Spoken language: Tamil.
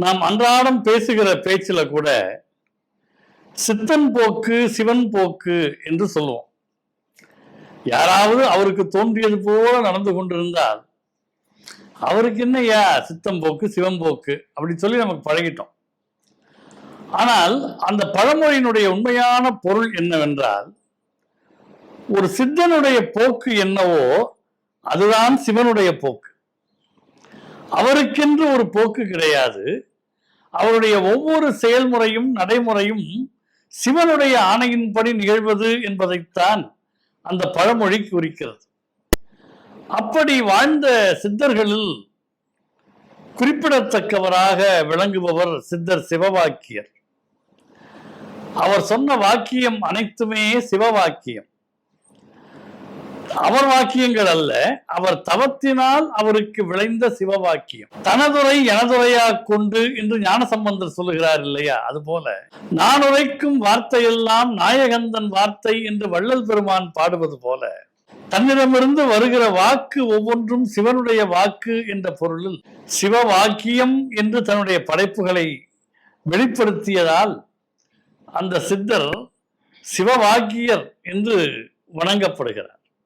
நாம் அன்றாடம் பேசுகிற பேச்சில் கூட சித்தன் போக்கு சிவன் போக்கு என்று சொல்லுவோம். யாராவது அவருக்கு தோன்றியது போல நடந்து கொண்டிருந்தால் அவருக்கு என்னய்யா சித்தம் போக்கு சிவன் போக்கு அப்படி சொல்லி நமக்கு பழகிட்டோம். ஆனால் அந்த பழமொழியினுடைய உண்மையான பொருள் என்னவென்றால் ஒரு சித்தனுடைய போக்கு என்னவோ அதுதான் சிவனுடைய போக்கு. அவருக்கென்று ஒரு போக்கு கிடையாது. அவருடைய ஒவ்வொரு செயல்முறையும் நடைமுறையும் சிவனுடைய ஆணையின்படி நிகழ்வது என்பதைத்தான் அந்த பழமொழி குறிக்கிறது. அப்படி வாழ்ந்த சித்தர்களில் குறிப்பிடத்தக்கவராக விளங்குபவர் சித்தர் சிவவாக்கியர். அவர் சொன்ன வாக்கியம் அனைத்துமே சிவவாக்கியம். அவர் வாக்கியங்கள் அல்ல அவர் தவத்தினால் அவருக்கு விளைந்த சிவ வாக்கியம் தனதுரை எனதுரையா கொண்டு என்று ஞானசம்பந்தர் சொல்லுகிறார் இல்லையா? அது போல நான் உரைக்கும் வார்த்தையெல்லாம் நாயகந்தன் வார்த்தை என்று வள்ளல் பெருமான் பாடுவது போல தன்னிடமிருந்து வருகிற வாக்கு ஒவ்வொன்றும் சிவனுடைய வாக்கு என்ற பொருளில் சிவ வாக்கியம் என்று தன்னுடைய படைப்புகளை வெளிப்படுத்தியதால் அந்த சித்தர் சிவவாக்கியர் என்று வணங்கப்படுகிறார்.